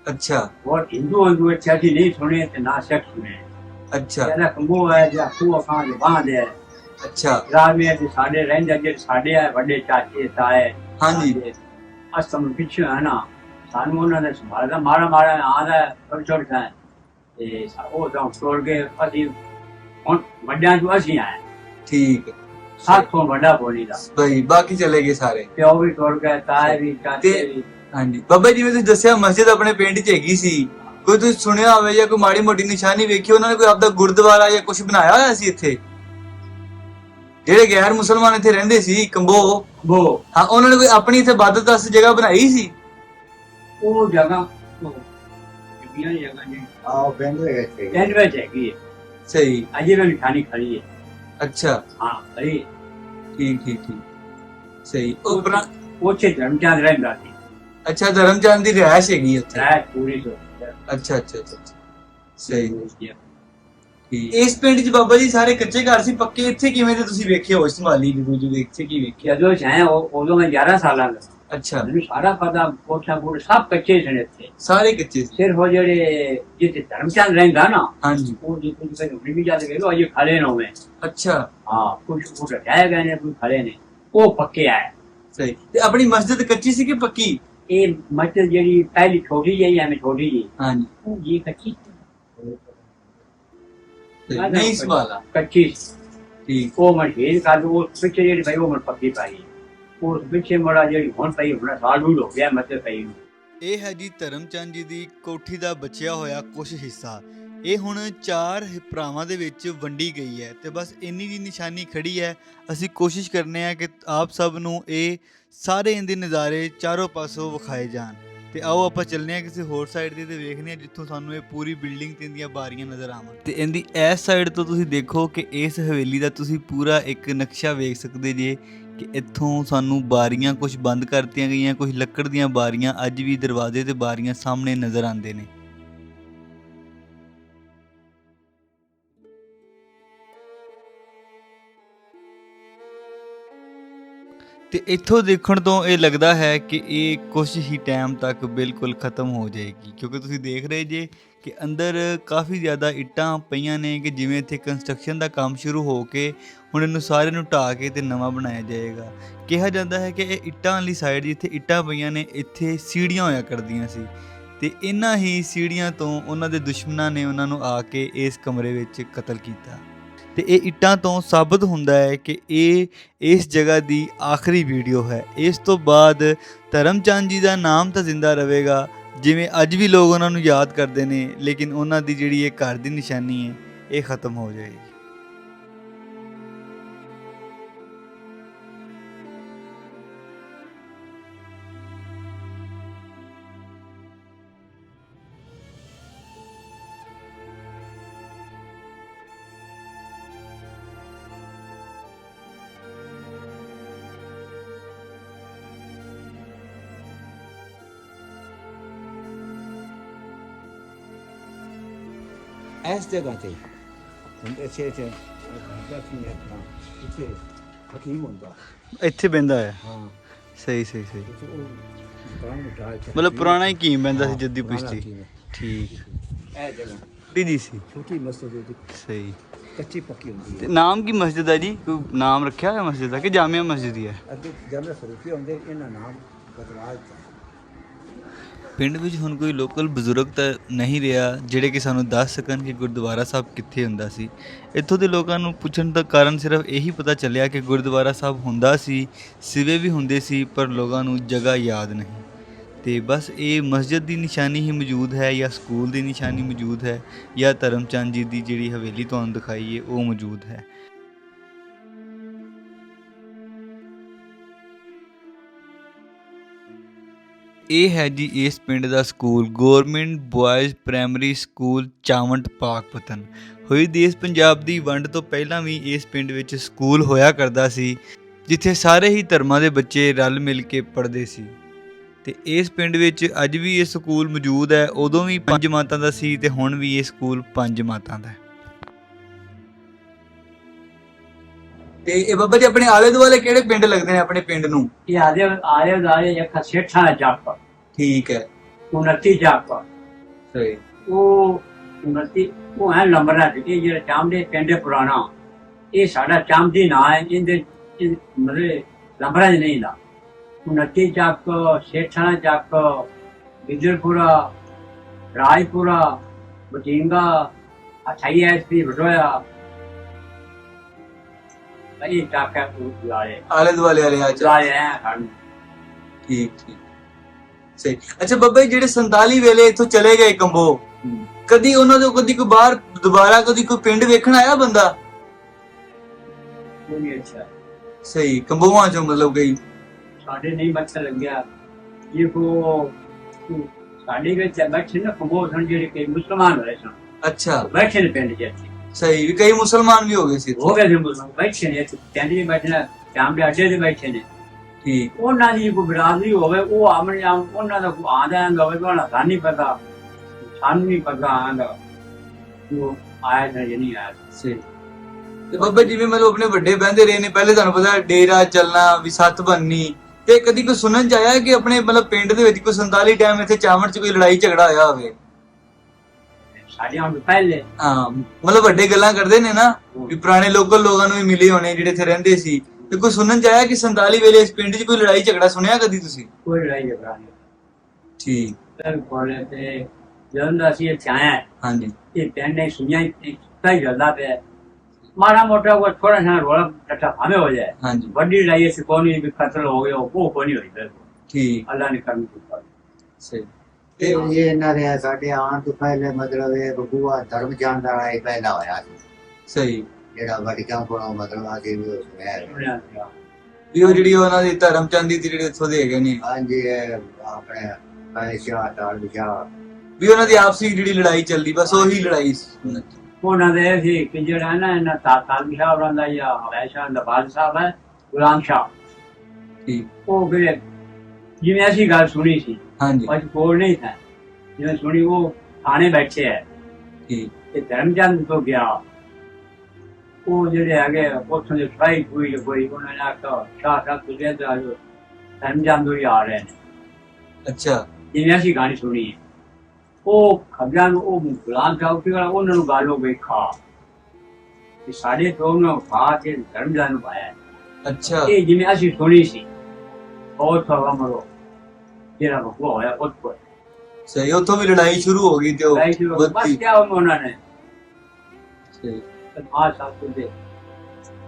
Speaker 4: ਅੱਛਾ।
Speaker 1: ਔਰ ਹਿੰਦੂ ਹਿੰਦੂ ਅੱਛਾ ਜੀ ਨਹੀਂ ਸੁਣੇ ਤੇ ਨਾ ਸ਼ੱਕ ਸੁਣੇ।
Speaker 4: ਅੱਛਾ।
Speaker 1: ਜਿਹੜਾ ਕੰਬੋਜ ਹੈ ਜਿਹੜਾ ਤੂੰ ਅਸਾਂ ਦੇ ਬਾਂਧ ਹੈ।
Speaker 4: ਅੱਛਾ।
Speaker 1: ਰਾਮੇ ਦੇ ਸਾਡੇ ਰਹਿੰਦੇ ਜਿਹੜੇ ਸਾਡੇ ਆ ਵੱਡੇ ਚਾਚੇ ਤਾਏ।
Speaker 4: ਹਾਂਜੀ।
Speaker 1: ਅਸਮ ਪਿੱਛੇ ਹੈ ਨਾ। ਸਾਨੂੰ ਉਹਨਾਂ ਨੇ ਸੰਭਾਲਦਾ ਮਾਰਾ ਮਾਰਾ ਆਦਾ ਛੋਟ ਛੋਟ ਹੈ। ਤੇ ਉਹ ਤਾਂ ਛੋੜ ਕੇ ਅਸੀਂ ਹੁਣ ਵੱਡਿਆਂ ਤੋਂ ਅਸੀਂ ਆਏ।
Speaker 4: ਠੀਕ।
Speaker 1: ਸੱਤ ਤੋਂ ਵੱਡਾ ਬੋਲੀ ਦਾ
Speaker 4: ਬਈ ਬਾਕੀ ਚਲੇ ਗਏ ਸਾਰੇ
Speaker 1: ਪਿਓ ਵੀ ਛੋੜ ਗਏ ਤਾਏ ਵੀ ਚਾਚੇ
Speaker 4: ਤੇ-
Speaker 1: ਵੀ
Speaker 4: ਹਾਂਜੀ ਬਾਬਾ ਜੀ ਜਿਵੇਂ ਤੁਸੀਂ ਦੱਸਿਆ ਮਸਜਿਦ ਆਪਣੇ ਪਿੰਡ 'ਚ ਹੈਗੀ ਸੀ ਕੋਈ ਤੁਸੀਂ ਸੁਣਿਆ ਹੋਵੇ ਜਾਂ ਕੋਈ ਮਾੜੀ ਮੋਟੀ ਨਿਸ਼ਾਨੀ ਵੇਖੀ ਉਹਨਾਂ ਨੇ ਕੋਈ ਆਪਦਾ ਗੁਰਦੁਆਰਾ ਜਾਂ ਕੁਝ ਬਣਾਇਆ ਹੋਇਆ ਸੀ ਇੱਥੇ ਜਿਹੜੇ ਗੈਰ ਮੁਸਲਮਾਨ ਇੱਥੇ ਰਹਿੰਦੇ ਸੀ ਕੰਬੋ
Speaker 1: ਉਹ
Speaker 4: ਹਾਂ ਉਹਨਾਂ ਨੇ ਕੋਈ ਆਪਣੀ ਇੱਥੇ ਇਬਾਦਤ ਵਾਸਤੇ ਜਗ੍ਹਾ ਬਣਾਈ ਸੀ
Speaker 1: ਉਹ ਜਗ੍ਹਾ ਉਹ ਜਗ੍ਹਾ ਜਗ੍ਹਾ ਜੀ
Speaker 3: ਆਹ ਪਿੰਡ ਦੇ ਵਿੱਚ ਹੀ।
Speaker 1: ਪਿੰਡ ਵਿੱਚ ਹੈਗੀ ਹੈ
Speaker 4: ਸਹੀ
Speaker 1: ਅਜੇ ਵੀ ਨਿਸ਼ਾਨੀ ਖੜੀ ਹੈ
Speaker 4: ਅੱਛਾ
Speaker 1: ਹਾਂ ਖੜੀ ਹੈ।
Speaker 4: ਠੀਕ ਠੀਕ ਠੀਕ। ਸਹੀ। ਉਹ ਪੁਰਾ-
Speaker 1: ਉੱਥੇ ਧਰਮਚੰਦ ਰਹਿੰਦਾ ਸੀ।
Speaker 4: ਅੱਛਾ ਧਰਮਚੰਦ ਦੀ ਰਿਹਾਇਸ਼ ਹੈਗੀ ਉੱਥੇ?
Speaker 1: ਰਹਿ ਪੂਰੀ ਤੋਂ
Speaker 4: ਅੱਛਾ ਅੱਛਾ ਅੱਛਾ। ਸਹੀ। ਇਸ ਪਿੰਡ 'ਚ ਬਾਬਾ ਜੀ ਸਾਰੇ ਕੱਚੇ ਘਰ ਸੀ ਪੱਕੇ ਇੱਥੇ ਕਿਵੇਂ ਦੇ ਤੁਸੀਂ ਵੇਖੇ ਹੋ ਸੰਭਾਲੀ ਜਦੋਂ ਜਦੋਂ ਇੱਥੇ ਕੀ ਵੇਖਿਆ?
Speaker 1: ਜਦੋਂ ਉਹ ਉਦੋਂ ਮੈਂ 11 ਸਾਲਾਂ ਦਾ
Speaker 4: ਅੱਛਾ।
Speaker 1: ਮੈਨੂੰ ਸਾਰਾ ਪਤਾ ਕੋਠਾ ਕੋਠ ਸਭ ਕੱਚੇ ਸਨ ਇੱਥੇ।
Speaker 4: ਸਾਰੇ ਕੱਚੇ ਸੀ।
Speaker 1: ਸਿਰਫ ਉਹ ਜਿਹੜੇ ਜਿੱਥੇ ਧਰਮਚੰਦ ਰਹਿੰਦਾ ਨਾ
Speaker 4: ਹਾਂਜੀ।
Speaker 1: ਉਹ ਜਿੱਥੇ ਜਿੱਥੇ ਹੁਣੀ ਵੀ ਜਾਂਦੇ ਵੇਲੋ ਅਜੇ ਖੜੇ ਨਾ ਹੋਵੇ
Speaker 4: ਅੱਛਾ।
Speaker 1: ਹਾਂ ਕੁਝ ਕੁਝ ਰਹਿ ਗਏ ਨੇ ਕੁਝ ਖੜੇ ਨੇ। ਉਹ ਪੱਕੇ ਆਏ
Speaker 4: ਸਹੀ। ਤੇ ਆਪਣੀ ਮਸਜਿਦ ਕੱਚੀ ਸੀ ਕਿ ਪੱਕੀ?
Speaker 1: ਇਹ ਮਸਜਿਦ ਜਿਹੜੀ ਪਹਿਲੀ ਛੋਟੀ ਜਿਹੀ ਐਵੇਂ ਛੋਟੀ ਜੀ
Speaker 4: ਹਾਂਜੀ।
Speaker 1: ਉਹ ਜੀ ਕੱਚੀ।
Speaker 4: ਨਹੀਂ ਸਵਾਲਾ
Speaker 1: ਕੱਚੀ।
Speaker 4: ਠੀਕ।
Speaker 1: ਉਹ ਮਸ਼ੀਨ ਕਰ ਉਹ ਪਿੱਛੇ ਜਿਹੜੀ ਪਈ ਉਹ ਮਨ ਪੱਕੀ ਪਾਈ। ਉਸ ਪਿੱਛੇ ਮੜਾ ਜਿਹੜੀ ਹੁਣ ਪਈ ਹੁਣ ਸਾਲ ਡੂਢ ਹੋ ਗਿਆ ਮੱਥੇ ਪਈ ਨੂੰ।
Speaker 5: ਇਹ ਹੈ ਜੀ ਧਰਮਚੰਦ ਜੀ ਦੀ ਕੋਠੀ ਦਾ ਬਚਿਆ ਹੋਇਆ ਕੁਝ ਹਿੱਸਾ। ਇਹ ਹੁਣ ਚਾਰ ਹਿ- ਭਰਾਵਾਂ ਦੇ ਵਿੱਚ ਵੰਡੀ ਗਈ ਹੈ ਤੇ ਬਸ ਇੰਨੀ ਜੀ ਨਿਸ਼ਾਨੀ ਖੜੀ ਹੈ। ਅਸੀਂ ਕੋਸ਼ਿਸ਼ ਕਰਨੇ ਆ ਕਿ ਆਪ ਸਭ ਨੂੰ ਇਹ ਸਾਰੇ ਇਹਦੇ ਨਜ਼ਾਰੇ ਚਾਰੋਂ ਪਾਸੋਂ ਵਿਖਾਏ ਜਾਣ।
Speaker 4: ਤੇ ਆਓ ਆਪਾਂ ਚੱਲਨੇ ਆ ਕਿਸੇ ਹੋਰ ਸਾਈਡ ਤੇ ਤੇ ਵੇਖਨੇ ਆ ਜਿੱਥੋਂ ਸਾਨੂੰ ਇਹ ਪੂਰੀ ਬਿਲਡਿੰਗ ਤੇ ਦੀਆਂ ਬਾਰੀਆਂ ਨਜ਼ਰ ਆਵਣ ਤੇ ਇਹਦੀ ਇਸ ਸਾਈਡ ਤੋਂ ਤੁਸੀਂ ਦੇਖੋ ਕਿ ਇਸ ਹਵੇਲੀ ਦਾ ਤੁਸੀਂ ਪੂਰਾ ਇੱਕ ਨਕਸ਼ਾ ਵੇਖ ਸਕਦੇ ਜੇ। ਕਿ ਇੱਥੋਂ ਸਾਨੂੰ ਬਾਰੀਆਂ ਕੁਝ ਬੰਦ ਕਰਤੀਆਂ ਗਈਆਂ ਕੁਝ ਲੱਕੜ ਦੀਆਂ ਬਾਰੀਆਂ ਅੱਜ ਵੀ ਦਰਵਾਜ਼ੇ ਤੇ ਬਾਰੀਆਂ ਸਾਹਮਣੇ ਨਜ਼ਰ ਆਉਂਦੇ ਨੇ। ਤੇ ਇੱਥੋਂ ਦੇਖਣ ਤੋਂ ਇਹ ਲੱਗਦਾ ਹੈ ਕਿ ਇਹ ਕੁਝ ਹੀ ਟਾਈਮ ਤੱਕ ਬਿਲਕੁਲ ਖਤਮ ਹੋ ਜਾਏਗੀ, ਕਿਉਂਕਿ ਤੁਸੀਂ ਦੇਖ ਰਹੇ ਜੇ ਕਿ ਅੰਦਰ ਕਾਫੀ ਜ਼ਿਆਦਾ ਇੱਟਾਂ ਪਈਆਂ ਨੇ ਕਿ ਜਿਵੇਂ ਇੱਥੇ ਕੰਸਟਰਕਸ਼ਨ ਦਾ ਕੰਮ ਸ਼ੁਰੂ ਹੋ ਕੇ ਹੁਣ ਇਹਨੂੰ ਸਾਰੇ ਨੂੰ ਢਾਹ ਕੇ ਤੇ ਨਵਾਂ ਬਣਾਇਆ ਜਾਏਗਾ। ਕਿਹਾ ਜਾਂਦਾ ਹੈ ਕਿ ਇਹ ਇੱਟਾਂ ਵਾਲੀ ਸਾਈਡ ਜਿੱਥੇ ਇੱਟਾਂ ਪਈਆਂ ਨੇ, ਇੱਥੇ ਸੀੜੀਆਂ ਹੋਇਆ ਕਰਦੀਆਂ ਸੀ। ਤੇ ਇਹਨਾਂ ਹੀ ਸੀੜੀਆਂ ਤੋਂ ਉਹਨਾਂ ਦੇ ਦੁਸ਼ਮਣਾਂ ਨੇ ਉਹਨਾਂ ਨੂੰ ਆ ਕੇ ਇਸ ਕਮਰੇ ਵਿੱਚ ਕਤਲ ਕੀਤਾ। ਤੇ ਇਹ ਇੱਟਾਂ ਤੋਂ ਸਾਬਤ ਹੁੰਦਾ ਹੈ ਕਿ ਇਹ ਇਸ ਜਗ੍ਹਾ ਦੀ ਆਖਰੀ ਵੀਡੀਓ ਹੈ। ਇਸ ਤੋਂ ਬਾਅਦ ਧਰਮਚੰਦ ਜੀ ਦਾ ਨਾਮ ਤਾਂ ਜ਼ਿੰਦਾ ਰਹੇਗਾ। ਜਿਵੇਂ ਅੱਜ ਵੀ ਲੋਕ ਉਹਨਾਂ ਨੂੰ ਯਾਦ ਕਰਦੇ ਨੇ, ਲੇਕਿਨ ਉਹਨਾਂ ਦੀ ਜਿਹੜੀ ਇਹ ਘਰ ਦੀ ਨਿਸ਼ਾਨੀ ਹੈ, ਇਹ ਖਤਮ ਹੋ ਜਾਏਗੀ।
Speaker 3: ਇਸ ਜਗ੍ਹਾ ਤੇ ਹੁਣ ਇੱਥੇ ਇੱਥੇ ਹਕੀਮ ਹੁੰਦਾ
Speaker 4: ਇੱਥੇ ਬੈੰਦਾ ਹੈ।
Speaker 3: ਹਾਂ।
Speaker 4: ਸਹੀ ਸਹੀ ਸਹੀ।
Speaker 3: ਇੱਥੇ ਉਹ ਦੁਕਾਨ ਨੂੰ ਢਾਹ ਕੇ
Speaker 4: ਮਤਲਬ ਪੁਰਾਣਾ ਹੀ ਕੀਮ ਬੈੰਦਾ ਸੀ ਜੱਦੀ ਪੁਸ਼ਤੀ। ਠੀਕ।
Speaker 3: ਇਹ ਜਗ੍ਹਾ।
Speaker 4: ਛੋਟੀ ਜੀ ਸੀ।
Speaker 3: ਛੋਟੀ ਮਸਜਿਦ ਉਹਦੀ।
Speaker 4: ਸਹੀ।
Speaker 3: ਕੱਚੀ ਪੱਕੀ ਹੁੰਦੀ
Speaker 4: ਤੇ
Speaker 3: ਹੈ
Speaker 4: ਨਾਮ ਕੀ ਮਸਜਿਦ ਹੈ ਜੀ? ਕੋਈ ਨਾਮ ਰੱਖਿਆ ਹੋਇਆ ਮਸਜਿਦ ਦਾ ਕਿ ਜਾਮੀਆ ਮਸਜਿਦ ਹੀ ਹੈ?
Speaker 3: ਅੱਗੇ ਜਨਰਲ ਸਰੂਫੀ ਹੁੰਦੇ ਇਹਨਾਂ ਨਾਮ ਬਦਲਾ ਦਿੱਤਾ।
Speaker 4: ਪਿੰਡ ਵਿੱਚ ਹੁਣ ਕੋਈ ਲੋਕਲ ਬਜ਼ੁਰਗ ਤਾਂ ਨਹੀਂ ਰਿਹਾ, ਜਿਹੜੇ ਕਿ ਸਾਨੂੰ ਦੱਸ ਸਕਣ ਕਿ ਗੁਰਦੁਆਰਾ ਸਾਹਿਬ ਕਿੱਥੇ ਹੁੰਦਾ ਸੀ। ਇੱਥੋਂ ਦੇ ਲੋਕਾਂ ਨੂੰ ਪੁੱਛਣ ਦਾ ਕਾਰਨ ਸਿਰਫ ਇਹੀ ਪਤਾ ਚੱਲਿਆ ਕਿ ਗੁਰਦੁਆਰਾ ਸਾਹਿਬ ਹੁੰਦਾ ਸੀ, ਸਿਵੇ ਵੀ ਹੁੰਦੇ ਸੀ, ਪਰ ਲੋਕਾਂ ਨੂੰ ਜਗ੍ਹਾ ਯਾਦ ਨਹੀਂ। ਤੇ ਬਸ ਇਹ ਮਸਜਿਦ ਦੀ ਨਿਸ਼ਾਨੀ ਹੀ ਮੌਜੂਦ ਹੈ ਜਾਂ ਸਕੂਲ ਦੀ ਨਿਸ਼ਾਨੀ ਮੌਜੂਦ ਹੈ ਜਾਂ ਧਰਮਚੰਦ ਜੀ ਦੀ ਜਿਹੜੀ ਹਵੇਲੀ ਤੁਹਾਨੂੰ ਦਿਖਾਈ ਹੈ ਉਹ ਮੌਜੂਦ ਹੈ। ਇਹ ਹੈ ਜੀ ਇਸ ਪਿੰਡ ਦਾ school government boys primary school ਚਾਵੰਟ Pakpattan ਹੋਈ ਦੇਸ਼ ਪੰਜਾਬ ਦੀ ਵੰਡ ਤੋਂ ਪਹਿਲਾਂ ਵੀ ਇਸ ਪਿੰਡ ਵਿੱਚ ਸਕੂਲ ਹੋਇਆ ਕਰਦਾ ਸੀ, ਜਿੱਥੇ ਸਾਰੇ ਹੀ ਧਰਮਾਂ ਦੇ ਬੱਚੇ ਰਲ ਮਿਲ ਕੇ ਪੜ੍ਹਦੇ ਸੀ। ਤੇ ਇਸ ਪਿੰਡ ਵਿੱਚ ਅੱਜ ਵੀ ਇਹ ਸਕੂਲ ਮੌਜੂਦ ਹੈ, ਉਦੋਂ ਵੀ ਪੰਜ ਮਾਤਾਂ ਦਾ ਸੀ ਤੇ ਹੁਣ ਵੀ ਇਹ ਸਕੂਲ ਪੰਜ ਮਾਤਾਂ ਦਾ ਹੈ।
Speaker 2: ਤੇ ਇਹ ਬੱਬਾ ਜੀ ਆਪਣੇ ਆਲੇ ਦੁਆਲੇ ਕਿਹੜੇ ਪਿੰਡ ਲੱਗਦੇ ਨੇ ਆਪਣੇ ਪਿੰਡ ਨੂੰ?
Speaker 1: ਇਹ ਆਦੇ ਆਲੇ ਦਾਲੇ ਇੱਕ ਸੇਠਾਂ ਜੱਪ।
Speaker 2: ਠੀਕ ਹੈ।
Speaker 1: 29 ਜੱਪ।
Speaker 2: ਸਹੀ।
Speaker 1: ਉਹ 29 ਉਹ ਹੈ ਲੰਬਰਾ ਜੀ ਜਿਹੜਾ ਚਾਮਦੇ ਪਿੰਡ ਪੁਰਾਣਾ। ਇਹ ਸਾਡਾ ਚਾਮਦੀ ਨਾਂ ਹੈ ਇਹਦੇ ਇਹ ਮਤਲਬ ਲੰਬਰਾ ਜੀ ਨਹੀਂ ਦਾ। 29 ਚੱਕ ਸੇਠਾਂ ਚੱਕ ਵਿਜਲਪੁਰਾ ਰਾਜਪੁਰਾ ਬਟਿੰਗਾ ਅਠਾਈ ਐਸਪੀ ਬਟੋਇਆ ਬਈ ਚੱਕ ਹੈ ਉਹ ਲਾਏ
Speaker 2: ਆਲੇ ਦੁਆਲੇ ਵਾਲੇ ਆ ਜਾ
Speaker 1: ਲਾਏ ਹੈ ਸਾਨੂੰ
Speaker 2: ਠੀਕ ਠੀਕ। ਸਹੀ। ਅੱਛਾ ਬੱਬਾ ਜੀ ਜਿਹੜੇ 47 ਵੇਲੇ ਇੱਥੋਂ ਚਲੇ ਗਏ ਕੰਬੋ ਕਦੀ ਉਹਨਾਂ ਦੇ ਕਦੀ ਕੋਈ ਬਾਹਰ ਦੁਬਾਰਾ ਕਦੀ ਕੋਈ ਪਿੰਡ ਵੇਖਣ ਆਇਆ ਬੰਦਾ?
Speaker 1: ਉਹ ਵੀ ਅੱਛਾ ਹੈ।
Speaker 2: ਸਹੀ ਕੰਬੋਆਂ ਚੋਂ ਮਤਲਬ ਗਈ
Speaker 1: ਸਾਡੇ ਨਹੀਂ ਮੱਛਰ ਲੱਗਿਆ। ਇਹ ਕੋ ਸਾਡੇ ਵਿੱਚ ਬੈਠੇ ਨਾ ਕਮੋਸਨ ਜਿਹੜੇ ਕਈ ਮੁਸਲਮਾਨ ਹੋਏ ਸਨ।
Speaker 2: ਅੱਛਾ।
Speaker 1: ਬੈਠੇ ਨੇ ਪਿੰਡ ਜਿੱਥੇ
Speaker 2: ਸਹੀ ਵੀ ਕਈ ਮੁਸਲਮਾਨ ਵੀ ਹੋ ਗਏ ਸੀ ਇੱਥੇ।
Speaker 1: ਹੋ ਗਏ ਨੇ ਮੁਸਲਮਾਨ ਬੈਠੇ ਨੇ ਇੱਥੇ ਪਿੰਡ ਵਿੱਚ ਬੈਠੇ ਨੇ ਸ਼ਾਮ ਦੇ ਅੱਡੇ ਤੇ ਬੈਠੇ ਨੇ।
Speaker 2: ਠੀਕ।
Speaker 1: ਉਹਨਾਂ ਦੀ ਕੋਈ ਬਰਾਦਰੀ ਹੋਵੇ ਉਹ ਆਮਣੇ ਆਮ ਉਹਨਾਂ ਦਾ ਕੋਈ ਆਂਦਾ ਆਂਦਾ ਹੋਵੇ ਤਾਂ ਉਹਨਾਂ ਦਾ ਨਹੀਂ ਪਤਾ। ਸਾਨੂੰ ਨਹੀਂ ਪਤਾ ਆਂਦਾ। ਉਹ ਆਇਆ ਨਾ ਜਾਂ ਨਹੀਂ ਆਇਆ।
Speaker 2: ਸਹੀ। ਤੇ ਬੱਬਾ ਜਿਵੇਂ ਮਤਲਬ ਆਪਣੇ ਵੱਡੇ ਬਹਿੰਦੇ ਰਹੇ ਨੇ ਪਹਿਲੇ ਤੁਹਾਨੂੰ ਪਤਾ ਡੇਰਾ ਚੱਲਣਾ ਵੀ ਸੱਤ ਬੰਨੀ ਤੇ ਕਦੀ ਕੋਈ ਸੁਣਨ ਚ ਆਇਆ ਕਿ ਆਪਣੇ ਮਤਲਬ ਪਿੰਡ ਦੇ ਵਿੱਚ ਕੋਈ 47 ਟਾਈਮ ਇੱਥੇ ਚਾਵਣ ਚ ਕੋਈ ਲੜਾਈ ਝਗੜਾ ਹੋਇਆ ਹੋਵੇ?
Speaker 1: ਸਾਡੇ ਆਉਣ ਤੋਂ ਪਹਿਲੇ।
Speaker 2: ਹਾਂ ਮਤਲਬ ਵੱਡੇ ਗੱਲਾਂ ਕਰਦੇ ਨੇ ਨਾ ਵੀ ਪੁਰਾਣੇ ਲੋਕਲ ਲੋਕਾਂ ਨੂੰ ਵੀ ਮਿਲੇ ਹੋਣੇ ਜਿਹੜੇ ਇੱਥੇ ਰਹਿੰਦੇ ਸੀ। ਤੇ ਕੋਈ ਸੁਣਨ ਚ ਆਇਆ ਕਿ 47 ਵੇਲੇ ਇਸ ਪਿੰਡ 'ਚ ਕੋਈ ਲੜਾਈ ਝਗੜਾ ਸੁਣਿਆ ਕਦੀ ਤੁਸੀਂ?
Speaker 1: ਕੋਈ ਲੜਾਈ ਝਗੜਾ ਨਹੀਂ।
Speaker 2: ਠੀਕ।
Speaker 1: ਫਿਰ ਕੋਲੇ ਤੇ ਜਦੋਂ ਦਾ ਅਸੀਂ ਇੱਥੇ ਹਾਂ,
Speaker 2: ਹਾਂਜੀ।
Speaker 1: ਇਹ ਪਿੰਡ ਨੇ ਸੁਣਿਆ ਕਈ ਗੱਲਾਂ ਤੇ ਮਾੜਾ ਮੋਟਾ ਕੋਈ ਥੋੜਾ ਜਿਹਾ ਰੋਲਾ ਰੱਟਾ ਭਾਵੇਂ ਹੋ ਜਾਏ।
Speaker 2: ਹਾਂਜੀ।
Speaker 1: ਵੱਡੀ ਲੜਾਈ ਅਸੀਂ ਕੋਈ ਨਹੀਂ ਵੀ ਕਤਲ ਹੋ ਗਿਆ ਉਹ ਕੋਈ ਨਹੀਂ ਹੋਈ ਬਿਲਕੁਲ।
Speaker 2: ਠੀਕ।
Speaker 1: ਅੱਲਾ ਨੇ ਕਰਮ ਕੀਤਾ।
Speaker 2: ਸਹੀ।
Speaker 3: ਤੇ ਇਹ ਇਹਨਾਂ ਦੇ ਸਾਡੇ ਆਉਣ ਤੋਂ ਪਹਿਲੇ ਮਤਲਬ ਇਹ ਬਬੂਆ ਧਰਮ ਜਾਣ ਦਾ ਰਾਏ ਪਹਿਲਾ ਹੋਇਆ ਸੀ।
Speaker 2: ਸਹੀ।
Speaker 3: ਜਿਹੜਾ ਵੜਕਾਂ ਕੋਲੋਂ ਮਤਲਬ ਆ ਕੇ ਵੀ
Speaker 2: ਉਹ ਜਿਹੜੀ ਉਹਨਾਂ ਦੀ ਧਰਮਚੰਦ ਦੀ ਜਿਹੜੇ ਇੱਥੋਂ ਦੇ ਹੈਗੇ ਨੇ।
Speaker 3: ਹਾਂਜੀ ਇਹ ਆਪਣੇ ਸ਼ਾਹ ਤਾਲ ਵਿਸ਼ਾ
Speaker 4: ਵੀ ਉਹਨਾਂ ਦੀ ਆਪਸੀ ਜਿਹੜੀ ਲੜਾਈ ਚੱਲਦੀ ਬਸ ਉਹੀ ਲੜਾਈ ਸੀ।
Speaker 1: ਉਹਨਾਂ ਦੇ। ਇਹ ਸੀ ਕਿ ਜਿਹੜਾ ਨਾ ਇਹਨਾਂ ਤਾਤਾਲ ਸਾਹਿਬ ਰਹਿੰਦਾ ਜਾਂ ਹਵੈਸ਼ਾ ਦਾ ਬਾਦ ਸਾਹਿਬ ਹੈ ਗੁਲਾਮ ਸ਼ਾਹ।
Speaker 4: ਠੀਕ।
Speaker 1: ਉਹ ਫਿਰ ਜਿਵੇਂ ਅਸੀਂ ਗੱਲ ਸੁਣੀ ਸੀ
Speaker 4: ਹਾਂਜੀ।
Speaker 1: ਅੱਜ ਕੋਲ ਨਹੀਂ ਥਾ ਜਿਵੇਂ ਸੁਣੀ ਉਹ ਥਾਣੇ ਬੈਠੇ ਹੈ
Speaker 4: ਠੀਕ।
Speaker 1: ਤੇ ਧਰਮਚੰਦ ਤੋਂ ਗਿਆ। ਉਹ ਜਿਹੜੇ ਹੈਗੇ ਉੱਥੋਂ ਦੇ ਫਾਈ ਹੋਈ ਕੋਈ ਉਹਨਾਂ ਨੇ ਆਖਿਆ ਸ਼ਾਹ ਸਾਹਿਬ ਤੁਝੇ ਦਾ ਜੋ ਧਰਮਚੰਦ ਹੀ ਆ ਰਹੇ ਨੇ।
Speaker 4: ਅੱਛਾ।
Speaker 1: ਜਿਵੇਂ ਅਸੀਂ ਗਾਣੀ ਸੁਣੀ ਹੈ ਉਹ ਖਬਰਾਂ ਨੂੰ ਉਹ ਗੁਲਾਮ ਸਾਹਿਬ ਕਿ ਉਹਨਾਂ ਨੂੰ ਗਾਲੋ ਗਈ ਖਾ। ਕਿ ਸਾਡੇ ਤੋਂ ਨੂੰ ਕੇ ਧਰਮਚੰਦ ਨੂੰ ਪਾਇਆ।
Speaker 4: ਅੱਛਾ।
Speaker 1: ਇਹ ਜਿਵੇਂ ਅਸੀਂ ਸੁਣੀ ਸੀ। ਬਹੁਤ ਸਵਾ ਮਰੋ। ਜਿਹੜਾ ਬਕਵਾ ਹੋਇਆ ਉਹ
Speaker 4: ਸਹੀ ਉੱਥੋਂ ਵੀ ਲੜਾਈ ਸ਼ੁਰੂ ਹੋ ਗਈ ਤੇ ਉਹ
Speaker 1: ਬਸ
Speaker 4: ਵੱਧਦੀ।
Speaker 1: ਕਿਆ ਉਹਨਾਂ ਨੇ?
Speaker 4: ਸਹੀ।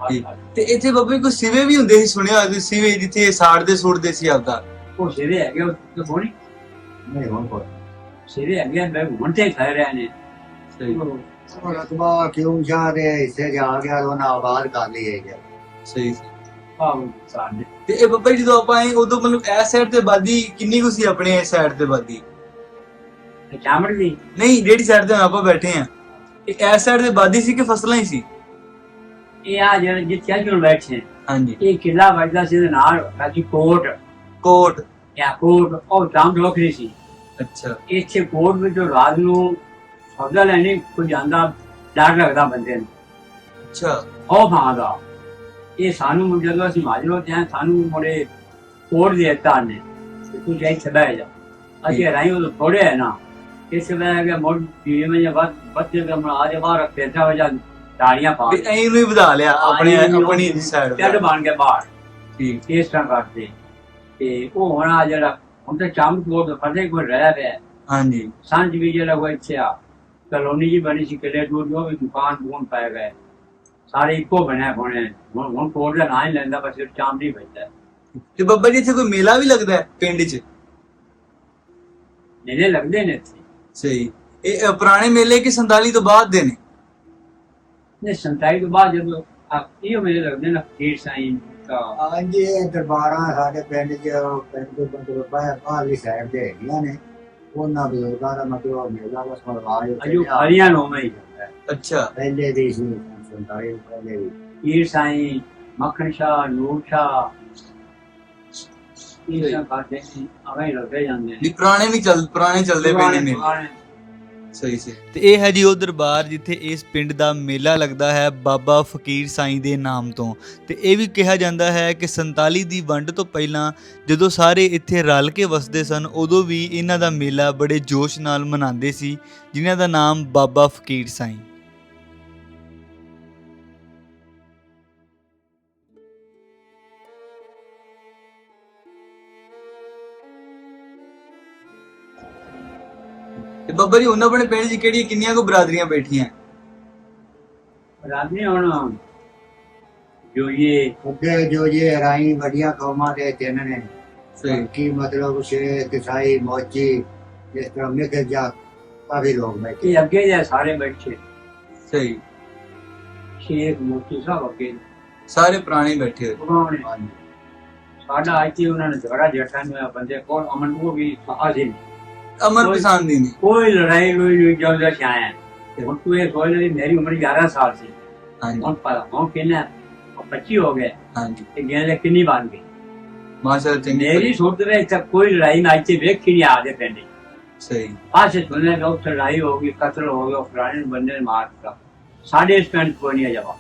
Speaker 1: ਆ
Speaker 4: ਠੀਕ। ਤੇ ਇੱਥੇ ਬੱਬੇ ਕੋਈ ਸਿਵੇ ਵੀ ਹੁੰਦੇ ਸੀ ਸੁਣਿਆ ਹੋਇਆ ਸੀ ਸਿਵੇ ਜਿੱਥੇ ਸਾੜਦੇ ਸੁੱਟਦੇ ਸੀ ਆਪਦਾ?
Speaker 1: ਉਹ ਸਿਰੇ ਹੈਗੇ ਉਹ ਤਾਂ ਹੋਣੀ।
Speaker 3: ਨਹੀਂ ਹੁਣ ਕੋਈ
Speaker 1: ਸਿਰੇ ਹੈਗੇ ਮੈਂ ਹੁਣ ਤੇ ਖਾ ਰਹੇ ਨੇ।
Speaker 4: ਸਹੀ।
Speaker 3: ਉਹ ਰਤਬਾ ਕਿਉਂ ਸ਼ਾਹ ਦੇ ਹਿੱਸੇ ਜਾ ਗਿਆ ਉਹਨਾਂ ਆਬਾਦ ਕਰ ਲਈ ਹੈ
Speaker 4: ਸਹੀ।
Speaker 1: ਆਹ ਸਾਡੇ।
Speaker 4: ਤੇ ਇਹ ਬੱਬਾ ਜੀ ਜਦੋਂ ਆਪਾਂ ਆਏ ਉਦੋਂ ਮਤਲਬ ਇਸ ਸਾਈਡ ਤੇ ਬਾਦੀ ਕਿੰਨੀ ਕੁ ਸੀ ਆਪਣੇ ਸਾਈਡ ਤੇ ਬਾਦੀ?
Speaker 1: ਚਾਮੜ ਦੀ
Speaker 4: ਨਹੀਂ ਜਿਹੜੀ ਸਾਈਡ ਤੇ ਹੁਣ ਆਪਾਂ ਬੈਠੇ ਆ ਇਹ ਇਸ ਸਾਈਡ ਤੇ ਬਾਦੀ ਸੀ ਕਿ ਫਸਲਾਂ ਹੀ ਸੀ?
Speaker 1: ਇਹ ਆ ਜਿਹੜੇ ਜਿੱਥੇ ਅਸੀਂ ਹੁਣ ਬੈਠੇ
Speaker 4: ਹਾਂਜੀ।
Speaker 1: ਇਹ ਕਿਲਾ ਵੱਜਦਾ ਸੀ ਦੇ ਨਾਲ ਰਾਜੀ ਕੋਟ।
Speaker 4: ਕੋਟ।
Speaker 1: ਜਾਂ ਕੋਟ ਉਹ ਜਾਮ ਲੋਕਰੀ ਸੀ।
Speaker 4: ਅੱਛਾ।
Speaker 1: ਇੱਥੇ ਕੋਟ ਵਿੱਚ ਰਾਤ ਨੂੰ ਸੌਦਾ ਲੈਣੇ ਕੋਈ ਜਾਂਦਾ ਡਰ ਲੱਗਦਾ ਬੰਦੇ ਨੂੰ।
Speaker 4: ਅੱਛਾ।
Speaker 1: ਉਹ ਭਾਗਾ એ સાનું ਜਦੋਂ ਅਸੀਂ માજરો ત્યાં સાનું મોડે તોડ દે તારને તું જાય છડાય જા આજે રાયો તો થોડે ના એ સિવાય કે મોડ ટીવી માં જે વાત બચ્ચે કે હમણાં આજે બાર પેટા વજા તાળીਆਂ ਪਾ
Speaker 4: ਐਂ ਨੂੰ ਹੀ ਵਧਾ ਲਿਆ ਆਪਣੇ ਆਪਣੀ ਸਾਈਡ
Speaker 1: ਤੇ। ਬਣ ਕੇ ਬਾਹਰ।
Speaker 4: ਠੀਕ।
Speaker 1: ਇਸ ਤਰ੍ਹਾਂ ਕਰਦੇ। ਤੇ ਉਹ ਹੁਣ ਆ ਜਿਹੜਾ ਹੁਣ ਚਾਮ ਚਾਮਕ ਬੋਰਡ ਫਰਦੇ ਕੋਈ ਰਹਿ ਰਿਹਾ
Speaker 4: ਹਾਂਜੀ।
Speaker 1: ਸਾਂਝ ਵੀ ਜਿਹੜਾ ਹੋਇਆ ਕਲੋਨੀ ਜੀ ਬਣੀ ਸੀ ਕਿਲੇ ਦੂਰ ਉਹ ਵੀ ਦੁਕਾਨ ਦੁਕਾਨ ਪਾਇਆ ਗਿਆ ਸਾਰੇ ਇੱਕੋ ਬਣਿਆ ਹੋਣੇ ਹੁਣ ਹੁਣ ਕੋਟ ਦਾ ਨਾਂ ਹੀ ਲੈਂਦਾ ਬਸ ਚਾਮ ਨਹੀਂ ਬਚਦਾ
Speaker 4: ਤੇ ਬੱਬਾ ਜੀ ਇੱਥੇ ਕੋਈ ਮੇਲਾ ਵੀ ਲੱਗਦਾ ਹੈ ਪਿੰਡ 'ਚ
Speaker 1: ਜਿਹੜੇ ਲੱਗਦੇ ਨੇ ਇੱਥੇ
Speaker 4: ਸਹੀ ਇਹ ਅ, ਪੁਰਾਣੇ ਮੇਲੇ ਕਿ 47 ਤੋਂ ਬਾਅਦ ਦੇ ਨੇ
Speaker 1: ਨੇ ਸੰਤਾਈ ਤੋਂ ਬਾਅਦ ਜਦੋਂ ਆ ਇਹ ਮੇਰੇ ਲੱਗਦੇ ਨੇ ਫਕੀਰ ਸਾਈਂ ਦਾ
Speaker 3: ਹਾਂਜੀ ਇਹ ਦਰਬਾਰਾਂ ਸਾਡੇ ਪਿੰਡ 'ਚ ਪਿੰਡ ਦੇ ਬੰਦੇ ਬਾਹਰ ਬਾਹਰਲੀ ਸਾਈਡ ਤੇ ਹੈਗੀਆਂ ਨੇ ਉਹਨਾਂ ਬਜ਼ੁਰਗਾਂ ਦਾ ਮਤਲਬ ਮੇਲਾ ਬਸ ਮਰਵਾਜ
Speaker 1: ਅਜੋ ਖਾਲੀਆਂ ਨੂੰ ਮੈਂ ਹੀ ਹੁੰਦਾ ਹੈ।
Speaker 4: ਅੱਛਾ
Speaker 3: ਪਹਿਲੇ ਦੀ ਸੀ ਸੰਤਾਈ ਪਹਿਲੇ
Speaker 1: ਪੀਰ ਸਾਈਂ ਮੱਖਣ ਸ਼ਾਹ ਨੂਰ ਸ਼ਾਹ। ਇਹ ਸਭ ਸੀ ਆਵੇਂ ਲੱਗਦੇ ਜਾਂਦੇ ਨੇ।
Speaker 4: ਵੀ ਪੁਰਾਣੇ ਵੀ ਚੱਲ ਪੁਰਾਣੇ ਚੱਲਦੇ ਪਏ ਨੇ। ਮੇਲੇ
Speaker 1: ਪੁਰਾਣੇ-
Speaker 4: ਸਹੀ ਸਹੀ।
Speaker 6: ਤੇ ਇਹ ਹੈ ਜੀ ਉਹ ਦਰਬਾਰ ਜਿੱਥੇ ਇਸ ਪਿੰਡ ਦਾ ਮੇਲਾ ਲੱਗਦਾ ਹੈ ਬਾਬਾ ਫਕੀਰ ਸਾਈਂ ਦੇ ਨਾਮ ਤੋਂ। ਤੇ ਇਹ ਵੀ ਕਿਹਾ ਜਾਂਦਾ ਹੈ ਕਿ 47 ਦੀ ਵੰਡ ਤੋਂ ਪਹਿਲਾਂ ਜਦੋਂ ਸਾਰੇ ਇੱਥੇ ਰਲ ਕੇ ਵਸਦੇ ਸਨ ਉਦੋਂ ਵੀ ਇਹਨਾਂ ਦਾ ਮੇਲਾ ਬੜੇ ਜੋਸ਼ ਨਾਲ ਮਨਾਉਂਦੇ ਸੀ ਜਿਨ੍ਹਾਂ ਦਾ ਨਾਮ ਬਾਬਾ ਫਕੀਰ ਸਾਈਂ।
Speaker 4: ਤੇ ਬੱਬਾ ਜੀ ਉਹਨਾਂ ਆਪਣੇ ਪਿੰਡ 'ਚ ਕਿਹੜੀਆਂ ਕਿੰਨੀਆਂ ਕੋ ਬਰਾਦਰੀਆਂ ਬੈਠੀਆਂ?
Speaker 1: ਰਾਤ ਨੇ ਹੁਣ ਜੋ ਇਹ
Speaker 3: ਅੱਗੇ ਜੋ ਇਹ ਰਾਈ ਵੱਡੀਆਂ ਕੌਮਾਂ ਦੇ ਤਿੰਨ ਨੇ।
Speaker 4: ਸਹੀ।
Speaker 3: ਕੀ ਮਤਲਬ ਸ਼ੇਖ ਕਿਸਾਈ ਮੋਚੀ ਇਸ ਤਰ੍ਹਾਂ ਮਿਕਰ ਜਾ ਕਾਫੀ ਲੋਕ ਬੈਠੇ।
Speaker 1: ਇਹ ਅੱਗੇ ਜੇ ਸਾਰੇ ਬੈਠੇ।
Speaker 4: ਸਹੀ।
Speaker 1: ਸ਼ੇਖ ਮੋਤੀ ਸਾਹਿਬ ਅੱਗੇ।
Speaker 4: ਸਾਰੇ ਪੁਰਾਣੇ ਬੈਠੇ ਹੋਏ।
Speaker 1: ਉਹਨਾਂ ਨੇ
Speaker 3: ਹਾਂਜੀ।
Speaker 1: ਸਾਡਾ ਅੱਜ ਹੀ ਉਹਨਾਂ ਨੇ ਝਗੜਾ ਜੱਟਾਂ ਨੂੰ ਬੰਦੇ ਕੋਲ ਅਮਨ ਉਹ ਵੀ ਆਜ਼ਿਮ
Speaker 4: ਅਮਰ ਪਸੰਦ ਨਹੀਂ।
Speaker 1: ਕੋਈ ਲੜਾਈ ਕੋਈ ਨਹੀਂ ਜਲਦਾ ਛਾਇਆ ਹੁਣ ਤੂੰ ਇਹ ਸੋਚ ਲੈ ਮੇਰੀ ਉਮਰ 11 ਸਾਲ ਸੀ।
Speaker 4: ਹਾਂਜੀ।
Speaker 1: ਹੁਣ ਪਰ ਹੁਣ ਕਿੰਨਾ? 25 ਹੋ ਗਏ।
Speaker 4: ਹਾਂਜੀ।
Speaker 1: ਤੇ ਗਿਆਨ ਕਿੰਨੀ ਬਣ ਗਈ?
Speaker 4: ਮਾਸ਼ਾਅੱਲਾ ਚੰਗੀ
Speaker 1: ਮੇਰੀ ਸੁਰਤ ਵਿੱਚ ਤਾਂ ਕੋਈ ਲੜਾਈ ਨਾ ਇੱਥੇ ਵੇਖੀ ਨਹੀਂ ਆਦੇ ਪੈਂਦੀ
Speaker 4: ਸਹੀ।
Speaker 1: ਪਾਸੇ ਸੁਣਨੇ ਦਾ ਉੱਥੇ ਲੜਾਈ ਹੋ ਗਈ ਕਤਲ ਹੋ ਗਿਆ ਫਲਾਣੇ ਬੰਦੇ ਨੇ ਮਾਰ ਦਿੱਤਾ। ਸਾਡੇ ਇਸ ਪਿੰਡ ਕੋਈ ਨਹੀਂ ਜਵਾਬ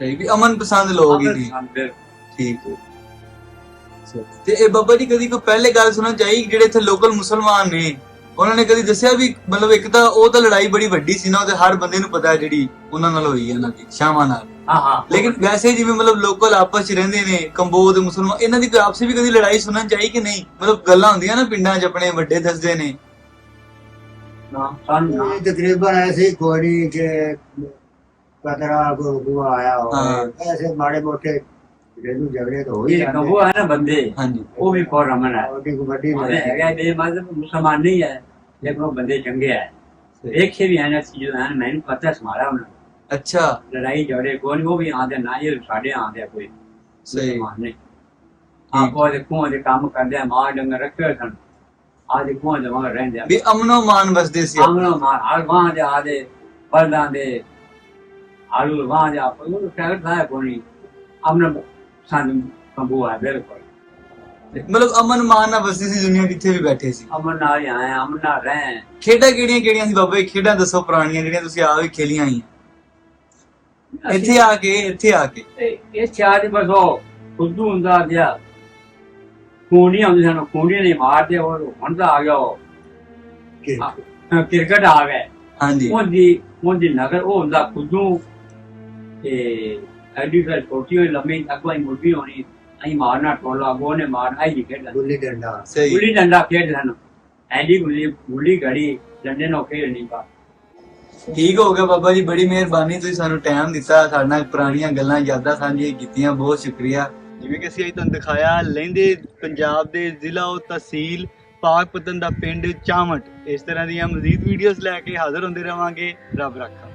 Speaker 4: ਸਹੀ ਵੀ ਅਮਨ ਪਸੰਦ ਲੋਕ ਹੀ
Speaker 1: ਪਿਆ
Speaker 4: ਠੀਕ ਹੈ। ਤੇ ਇਹ ਬੱਬਾ ਜੀ ਕਦੀ ਕੋਈ ਪਹਿਲੇ ਗੱਲ ਸੁਣਨ ਚਾਹੀ ਜਿਹੜੇ ਇੱਥੇ ਲੋਕਲ ਮੁਸਲਮਾਨ ਨੇ? ਉਹਨਾਂ ਨੇ ਕਦੀ ਦੱਸਿਆ ਵੀ ਮਤਲਬ ਇੱਕ ਤਾਂ ਉਹ ਤਾਂ ਲੜਾਈ ਬੜੀ ਵੱਡੀ ਸੀ ਨਾ ਉਹ ਤੇ ਹਰ ਬੰਦੇ ਨੂੰ ਪਤਾ ਹੈ ਜਿਹੜੀ ਉਹਨਾਂ ਨਾਲ ਹੋਈ ਹੈ ਦੀ ਸ਼ਾਮਾਂ ਨਾਲ।
Speaker 1: ਹਾਂ ਹਾਂ।
Speaker 4: ਲੇਕਿਨ ਵੈਸੇ ਜਿਵੇਂ ਮਤਲਬ ਲੋਕਲ ਆਪਸ ਚ ਰਹਿੰਦੇ ਨੇ ਕੰਬੋਜ ਮੁਸਲਮਾਨ ਇਹਨਾਂ ਦੀ ਕੋਈ ਆਪਸੇ ਵੀ ਕਦੀ ਲੜਾਈ ਸੁਣਨ ਚਾਹੀ ਕਿ ਨਹੀਂ? ਮਤਲਬ ਗੱਲਾਂ ਹੁੰਦੀਆਂ ਨਾ ਪਿੰਡਾਂ 'ਚ ਆਪਣੇ ਵੱਡੇ ਦੱਸਦੇ ਨੇ।
Speaker 1: ਨਾ ਸਾਨੂੰ ਨਾ।
Speaker 3: ਇਹ ਤਕਰੀਬਨ ਐਸੀ ਕੋੜੀ ਕਿ ਕਤਰਾ ਕੋ ਹੁਆ ਆਇਆ। ਹੋਵੇ ਐਸੇ ਮਾੜੇ ਮੋਟੇ ਜਿਹਨੂੰ ਝਗੜੇ ਤਾਂ ਹੋ ਹੀ
Speaker 1: ਇਹ
Speaker 3: ਜਾਂਦੇ
Speaker 1: ਕਹੋ ਹੈ ਨਾ ਬੰਦੇ।
Speaker 4: ਹਾਂਜੀ।
Speaker 1: ਉਹ ਵੀ ਫੌਰ ਰਮਨ ਹੈ।
Speaker 3: ਉਹਦੀ ਕਬੱਡੀ
Speaker 1: ਉਹ ਹੈਗਾ ਬੇਮਜ਼ਬ ਮੁਸਲਮਾਨ ਨਹੀਂ ਹੈ ਲੇਕਿਨ ਉਹ ਬੰਦੇ ਚੰਗੇ ਹੈ। ਦੇਖੇ ਵੀ ਹਨ ਅਸੀਂ ਜੋ ਹਨ ਮੈਨੂੰ ਪਤਾ ਸਮਾਰਾ ਉਹਨਾਂ ਨੂੰ।
Speaker 4: ਅੱਛਾ।
Speaker 1: ਲੜਾਈ ਝਗੜੇ ਕੋਈ ਉਹ ਵੀ ਆਂਦੇ ਨਾ ਇਹ ਸਾਡੇ ਆਂਦੇ ਆ ਕੋਈ।
Speaker 4: ਸਹੀ।
Speaker 1: ਮੁਸਲਮਾਨ ਨਹੀਂ। ਆਪੋ ਦੇ ਕੋਹ ਦੇ ਕੰਮ ਕਰਦੇ ਆ ਮਾਂ ਡੰਗਰ ਰੱਖੇ ਹੋਏ ਸਨ। ਆਦੇ ਕੁਆਂ ਜਮਾ ਰਹਿੰਦੇ ਆ।
Speaker 2: ਵੀ ਅਮਨੋ ਮਾਨ ਵਸਦੇ ਸੀ
Speaker 1: ਆਮਣਾ ਮਾਰ ਹਲਵਾਂ ਦੇ ਆਦੇ ਬਲਦਾਂ ਦੇ ਆਲੂ ਲਵਾਂ ਦੇ ਆਪ ਉਹ ਟੈਗਟ ਦਾ ਕੋਣੀ ਅਮਨ ਸਾਨੂੰ ਕੰਬੂ ਆ ਬਿਲਕੁਲ।
Speaker 2: ਮਤਲਬ ਅਮਨ ਮਾਨ ਨਾਲ ਵਸਦੀ ਸੀ ਦੁਨੀਆ ਕਿੱਥੇ ਵੀ ਬੈਠੇ ਸੀ?
Speaker 1: ਅਮਨ ਨਾਲ ਹੀ ਆਏ ਅਮਨ ਨਾਲ ਰਹਿ।
Speaker 2: ਖੇਡਾਂ ਕਿਹੜੀਆਂ ਕਿਹੜੀਆਂ ਸੀ ਬਾਬਾ ਜੀ? ਖੇਡਾਂ ਦੱਸੋ ਪੁਰਾਣੀਆਂ ਜਿਹੜੀਆਂ ਤੁਸੀਂ ਆਪ ਵੀ ਖੇਲੀਆਂ ਆਈਆਂ ਇੱਥੇ ਆ ਕੇ ਇੱਥੇ ਆ ਕੇ।
Speaker 1: ਇਹ ਚਾਰ ਦੀ ਬਸ ਉਹ ਖੁੱਦੂ ਹੁੰਦਾ ਗਿਆ ਕੋਣੀਆਂ ਹੁੰਦੀਆਂ ਸਨ ਕੋਣੀਆਂ ਨੇ ਮਾਰਦੇ ਉਹ ਹੁਣ ਤਾਂ ਆ ਗਿਆ ਉਹ। ਕ੍ਰਿਕਟ ਆ ਗਿਆ।
Speaker 2: ਹਾਂਜੀ।
Speaker 1: ਉਹਦੀ ਉਹਦੀ ਨਗਰ ਉਹ ਹੁੰਦਾ ਖੁੱਦੂ ਤੇ ਐਡੀ ਗੁੱਲੀ ਗੁੱਲੀ ਘੜੀ ਡੰਡੇ ਨਾਲ ਖੇਡਣੀ ਪਾ
Speaker 2: ਠੀਕ ਹੋ ਗਿਆ ਬਾਬਾ ਜੀ ਬੜੀ ਮਿਹਰਬਾਨੀ ਤੁਸੀਂ ਸਾਨੂੰ ਟਾਈਮ ਦਿੱਤਾ ਸਾਡੇ ਨਾਲ ਪੁਰਾਣੀਆਂ ਗੱਲਾਂ ਯਾਦਾਂ ਸਾਂਝੀਆਂ ਕੀਤੀਆਂ ਬਹੁਤ ਸ਼ੁਕਰੀਆ।
Speaker 4: ਜਿਵੇਂ ਕਿ ਅਸੀਂ ਅੱਜ ਤੁਹਾਨੂੰ ਦਿਖਾਇਆ ਲਹਿੰਦੇ ਪੰਜਾਬ ਦੇ ਜ਼ਿਲ੍ਹਾ ਉਹ ਤਹਿਸੀਲ ਪਾਕਪਤਨ ਦਾ ਪਿੰਡ ਚਾਮਟ। ਇਸ ਤਰ੍ਹਾਂ ਦੀਆਂ ਮਜ਼ੀਦ ਵੀਡੀਓਜ਼ ਲੈ ਕੇ ਹਾਜ਼ਰ ਹੁੰਦੇ ਰਵਾਂਗੇ। ਰੱਬ ਰੱਖਾ।